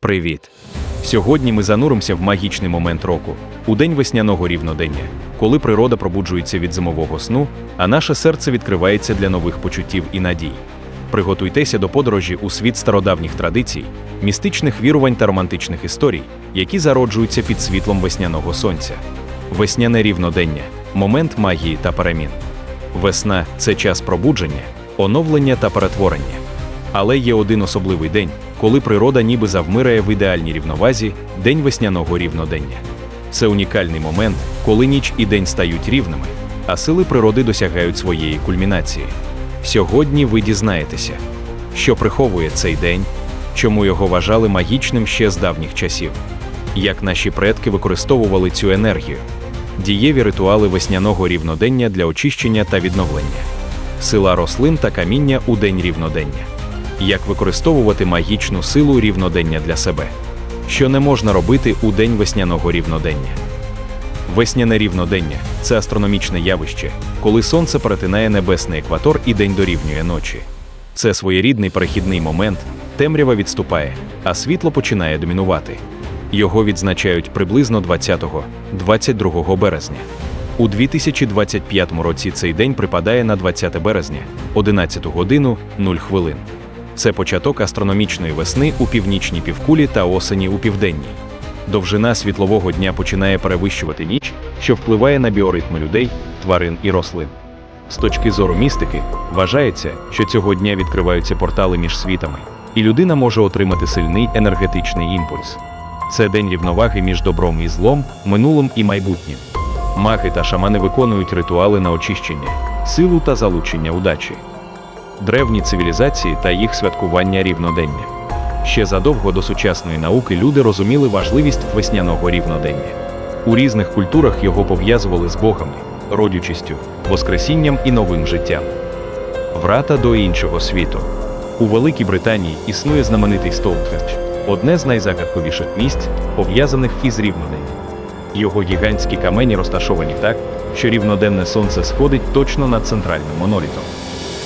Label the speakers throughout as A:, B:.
A: Привіт! Сьогодні ми зануримося в магічний момент року, у день весняного рівнодення, коли природа пробуджується від зимового сну, а наше серце відкривається для нових почуттів і надій. Приготуйтеся до подорожі у світ стародавніх традицій, містичних вірувань та романтичних історій, які зароджуються під світлом весняного сонця. Весняне рівнодення момент магії та перемін. Весна це час пробудження, оновлення та перетворення. Але є один особливий день, коли природа ніби завмирає в ідеальній рівновазі день весняного рівнодення. Це унікальний момент, коли ніч і день стають рівними, а сили природи досягають своєї кульмінації. Сьогодні ви дізнаєтеся, що приховує цей день, чому його вважали магічним ще з давніх часів, як наші предки використовували цю енергію, дієві ритуали весняного рівнодення для очищення та відновлення, сила рослин та каміння у день рівнодення як використовувати магічну силу рівнодення для себе, що не можна робити у день весняного рівнодення. Весняне рівнодення це астрономічне явище, коли сонце перетинає небесний екватор і день дорівнює ночі. Це своєрідний перехідний момент, темрява відступає, а світло починає домінувати. Його відзначають приблизно 20-22 березня. У 2025 році цей день припадає на 20 березня, 11 годину 0 хвилин. Це початок астрономічної весни у північній півкулі та осені у південній. Довжина світлового дня починає перевищувати ніч, що впливає на біоритми людей, тварин і рослин. З точки зору містики, вважається, що цього дня відкриваються портали між світами, і людина може отримати сильний енергетичний імпульс. Це день рівноваги між добром і злом, минулим і майбутнім. Маги та шамани виконують ритуали на очищення, силу та залучення удачі древні цивілізації та їх святкування рівнодення. Ще задовго до сучасної науки люди розуміли важливість весняного рівнодення. У різних культурах його пов'язували з богами, родючістю, воскресінням і новим життям. Врата до іншого світу. У Великій Британії існує знаменитий Стоунхендж – одне з найзагадковіших місць, пов'язаних із рівноденням. Його гігантські камені розташовані так, що рівноденне сонце сходить точно над центральним монолітом.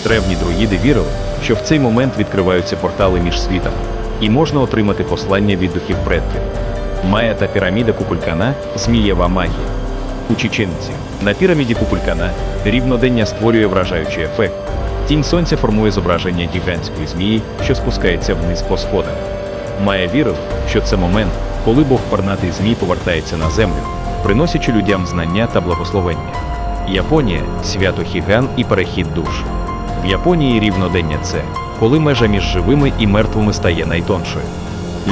A: Древні друїди вірили, що в цей момент відкриваються портали між світами, і можна отримати послання від духів предків. Майя та піраміда Купулькана змієва магія. У Чеченці на піраміді Купулькана рівнодення створює вражаючий ефект. Тінь сонця формує зображення гігантської змії, що спускається вниз по сходах. Майя вірив, що це момент, коли Бог пернатий змій повертається на землю, приносячи людям знання та благословення. Японія свято Хіган і перехід душ. В Японії рівнодення це, коли межа між живими і мертвими стає найтоншою.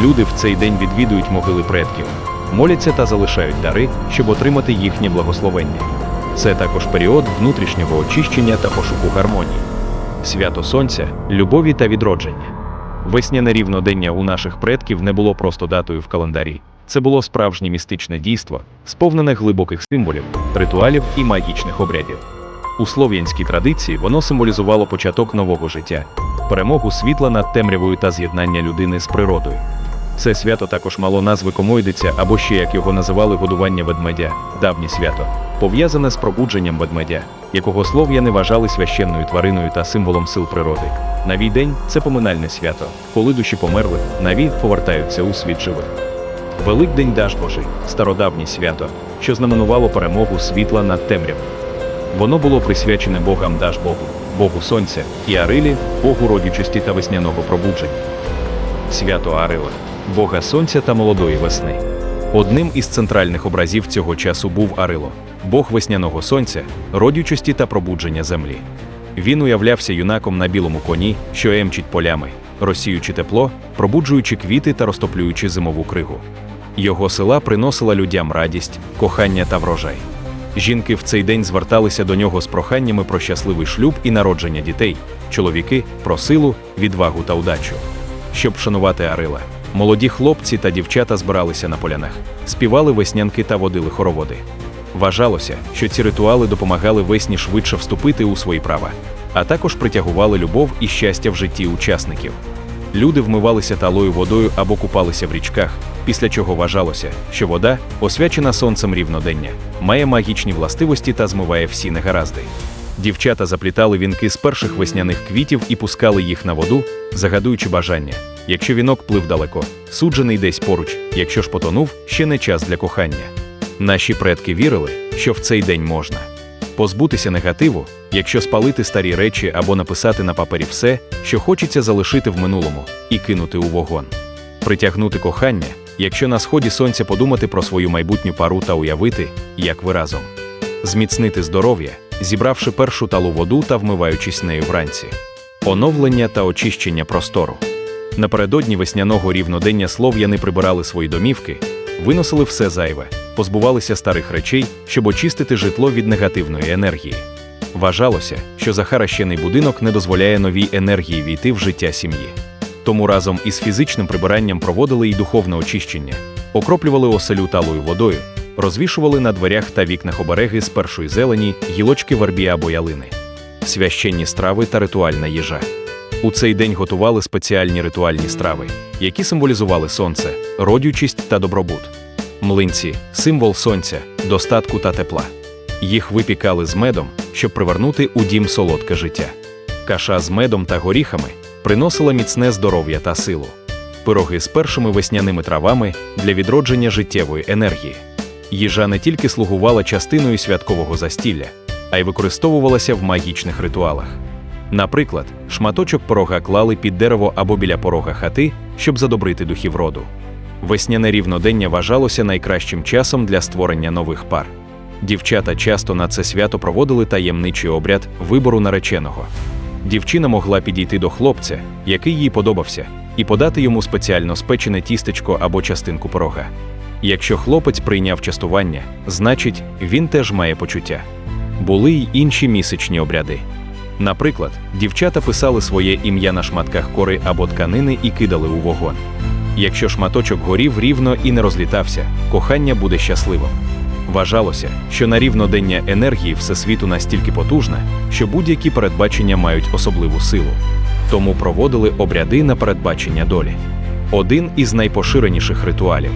A: Люди в цей день відвідують могили предків, моляться та залишають дари, щоб отримати їхнє благословення. Це також період внутрішнього очищення та пошуку гармонії. Свято Сонця, любові та відродження. Весняне рівнодення у наших предків не було просто датою в календарі. Це було справжнє містичне дійство, сповнене глибоких символів, ритуалів і магічних обрядів. У слов'янській традиції воно символізувало початок нового життя, перемогу світла над темрявою та з'єднання людини з природою. Це свято також мало назви комойдиця або ще як його називали годування ведмедя, давнє свято, пов'язане з пробудженням ведмедя, якого слов'яни вважали священною твариною та символом сил природи. Навій день це поминальне свято, коли душі померлих, наві повертаються у світ живих. Великдень Даж Божий стародавнє свято, що знаменувало перемогу світла над темрявою. Воно було присвячене богам Даж Богу, Богу Сонця і Арилі, Богу родючості та весняного пробудження. Свято Арила, Бога Сонця та молодої весни. Одним із центральних образів цього часу був Арило, Бог весняного сонця, родючості та пробудження землі. Він уявлявся юнаком на білому коні, що емчить полями, розсіючи тепло, пробуджуючи квіти та розтоплюючи зимову кригу. Його села приносила людям радість, кохання та врожай. Жінки в цей день зверталися до нього з проханнями про щасливий шлюб і народження дітей, чоловіки про силу, відвагу та удачу. Щоб вшанувати Арила, молоді хлопці та дівчата збиралися на полянах, співали веснянки та водили хороводи. Вважалося, що ці ритуали допомагали весні швидше вступити у свої права, а також притягували любов і щастя в житті учасників. Люди вмивалися талою водою або купалися в річках, після чого вважалося, що вода, освячена сонцем рівнодення, має магічні властивості та змиває всі негаразди. Дівчата заплітали вінки з перших весняних квітів і пускали їх на воду, загадуючи бажання. Якщо вінок плив далеко, суджений десь поруч, якщо ж потонув, ще не час для кохання. Наші предки вірили, що в цей день можна позбутися негативу, якщо спалити старі речі або написати на папері все, що хочеться залишити в минулому, і кинути у вогонь. Притягнути кохання, якщо на сході сонця подумати про свою майбутню пару та уявити, як ви разом. Зміцнити здоров'я, зібравши першу талу воду та вмиваючись нею вранці. Оновлення та очищення простору. Напередодні весняного рівнодення слов'яни прибирали свої домівки, виносили все зайве, позбувалися старих речей, щоб очистити житло від негативної енергії. Вважалося, що захаращений будинок не дозволяє новій енергії війти в життя сім'ї. Тому разом із фізичним прибиранням проводили й духовне очищення, окроплювали оселю талою водою, розвішували на дверях та вікнах обереги з першої зелені, гілочки вербі або ялини, священні страви та ритуальна їжа. У цей день готували спеціальні ритуальні страви, які символізували сонце, родючість та добробут. Млинці символ сонця, достатку та тепла. Їх випікали з медом, щоб привернути у дім солодке життя. Каша з медом та горіхами приносила міцне здоров'я та силу. Пироги з першими весняними травами для відродження життєвої енергії. Їжа не тільки слугувала частиною святкового застілля, а й використовувалася в магічних ритуалах. Наприклад, шматочок порога клали під дерево або біля порога хати, щоб задобрити духів роду. Весняне рівнодення вважалося найкращим часом для створення нових пар. Дівчата часто на це свято проводили таємничий обряд вибору нареченого. Дівчина могла підійти до хлопця, який їй подобався, і подати йому спеціально спечене тістечко або частинку порога. Якщо хлопець прийняв частування, значить, він теж має почуття. Були й інші місячні обряди. Наприклад, дівчата писали своє ім'я на шматках кори або тканини і кидали у вогонь. Якщо шматочок горів рівно і не розлітався, кохання буде щасливим. Вважалося, що на рівнодення енергії всесвіту настільки потужна, що будь-які передбачення мають особливу силу. Тому проводили обряди на передбачення долі. Один із найпоширеніших ритуалів.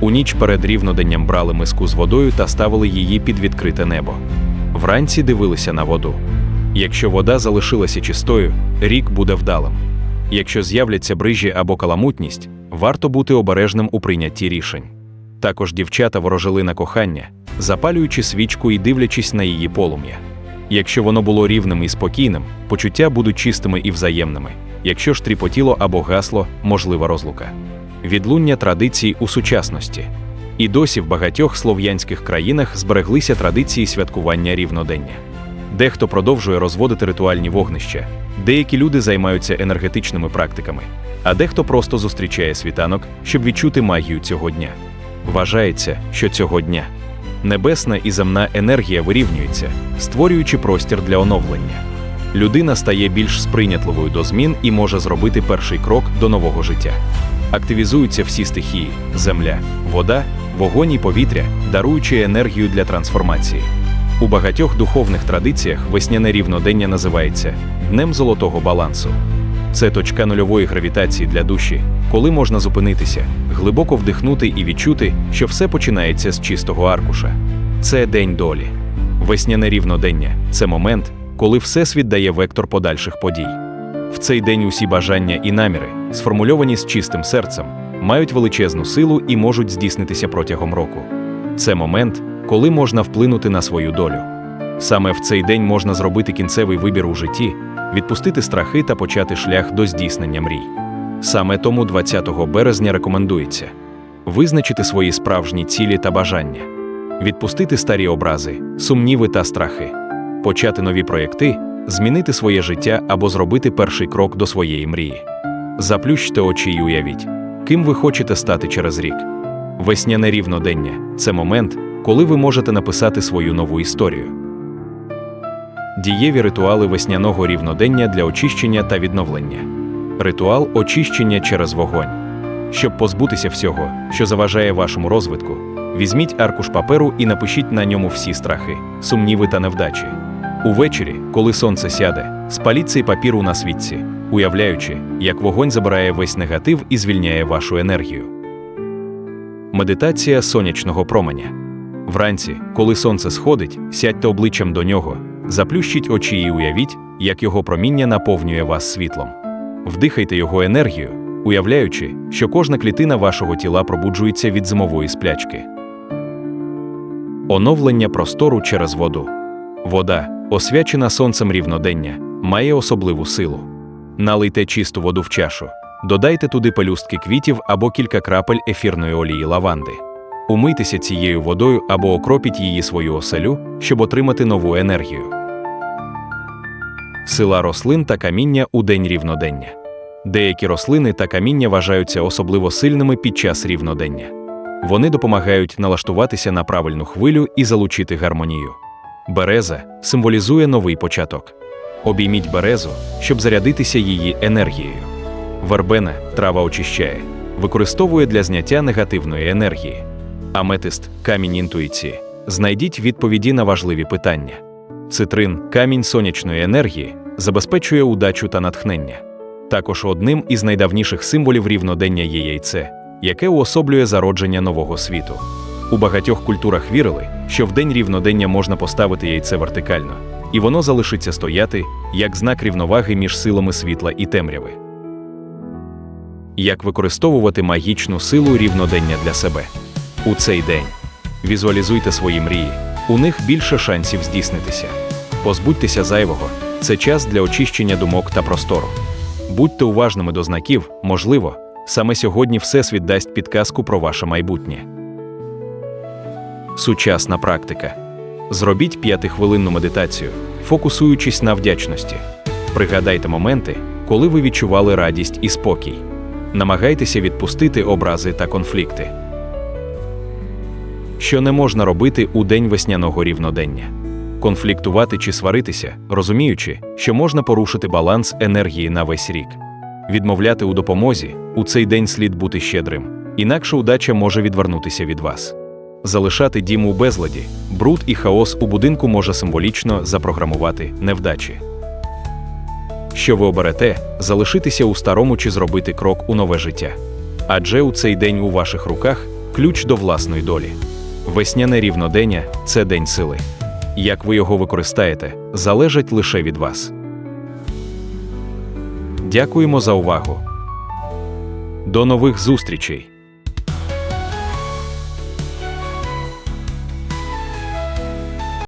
A: У ніч перед рівноденням брали миску з водою та ставили її під відкрите небо. Вранці дивилися на воду. Якщо вода залишилася чистою, рік буде вдалим. Якщо з'являться брижі або каламутність, варто бути обережним у прийнятті рішень. Також дівчата ворожили на кохання, запалюючи свічку і дивлячись на її полум'я. Якщо воно було рівним і спокійним, почуття будуть чистими і взаємними. Якщо ж тріпотіло або гасло, можлива розлука. Відлуння традицій у сучасності. І досі в багатьох слов'янських країнах збереглися традиції святкування рівнодення. Дехто продовжує розводити ритуальні вогнища, деякі люди займаються енергетичними практиками, а дехто просто зустрічає світанок, щоб відчути магію цього дня. Вважається, що цього дня небесна і земна енергія вирівнюється, створюючи простір для оновлення. Людина стає більш сприйнятливою до змін і може зробити перший крок до нового життя. Активізуються всі стихії: земля, вода, вогонь і повітря, даруючи енергію для трансформації. У багатьох духовних традиціях весняне рівнодення називається Днем золотого балансу. Це точка нульової гравітації для душі, коли можна зупинитися, глибоко вдихнути і відчути, що все починається з чистого аркуша. Це день долі. Весняне рівнодення це момент, коли Всесвіт дає вектор подальших подій. В цей день усі бажання і наміри, сформульовані з чистим серцем, мають величезну силу і можуть здійснитися протягом року. Це момент, коли можна вплинути на свою долю. Саме в цей день можна зробити кінцевий вибір у житті, відпустити страхи та почати шлях до здійснення мрій. Саме тому 20 березня рекомендується визначити свої справжні цілі та бажання, відпустити старі образи, сумніви та страхи, почати нові проєкти, змінити своє життя або зробити перший крок до своєї мрії. Заплющте очі і уявіть, ким ви хочете стати через рік. Весняне рівнодення це момент, коли ви можете написати свою нову історію. Дієві ритуали весняного рівнодення для очищення та відновлення. Ритуал очищення через вогонь. Щоб позбутися всього, що заважає вашому розвитку, візьміть аркуш паперу і напишіть на ньому всі страхи, сумніви та невдачі. Увечері, коли сонце сяде, спаліть цей папір у насвітці, уявляючи, як вогонь забирає весь негатив і звільняє вашу енергію. Медитація сонячного променя. Вранці, коли сонце сходить, сядьте обличчям до нього, Заплющіть очі і уявіть, як його проміння наповнює вас світлом. Вдихайте його енергію, уявляючи, що кожна клітина вашого тіла пробуджується від зимової сплячки. Оновлення простору через воду. Вода, освячена сонцем рівнодення, має особливу силу. Налийте чисту воду в чашу, додайте туди пелюстки квітів або кілька крапель ефірної олії лаванди. Умийтеся цією водою або окропіть її свою оселю, щоб отримати нову енергію. Сила рослин та каміння у день рівнодення. Деякі рослини та каміння вважаються особливо сильними під час рівнодення. Вони допомагають налаштуватися на правильну хвилю і залучити гармонію. Береза символізує новий початок. Обійміть березу, щоб зарядитися її енергією. Вербена трава очищає, використовує для зняття негативної енергії. Аметист камінь інтуїції. Знайдіть відповіді на важливі питання. Цитрин камінь сонячної енергії, забезпечує удачу та натхнення. Також одним із найдавніших символів рівнодення є яйце, яке уособлює зародження нового світу. У багатьох культурах вірили, що в день рівнодення можна поставити яйце вертикально, і воно залишиться стояти як знак рівноваги між силами світла і темряви. Як використовувати магічну силу рівнодення для себе? У цей день візуалізуйте свої мрії, у них більше шансів здійснитися. Позбудьтеся зайвого, це час для очищення думок та простору. Будьте уважними до знаків, можливо, саме сьогодні Всесвіт дасть підказку про ваше майбутнє. Сучасна практика. Зробіть п'ятихвилинну медитацію, фокусуючись на вдячності. Пригадайте моменти, коли ви відчували радість і спокій. Намагайтеся відпустити образи та конфлікти. Що не можна робити у день весняного рівнодення? Конфліктувати чи сваритися, розуміючи, що можна порушити баланс енергії на весь рік. Відмовляти у допомозі у цей день слід бути щедрим, інакше удача може відвернутися від вас. Залишати дім у безладі, бруд і хаос у будинку може символічно запрограмувати невдачі. Що ви оберете, залишитися у старому чи зробити крок у нове життя. Адже у цей день у ваших руках ключ до власної долі. Весняне рівнодення це день сили. Як ви його використаєте, залежить лише від вас. Дякуємо за увагу. До нових зустрічей!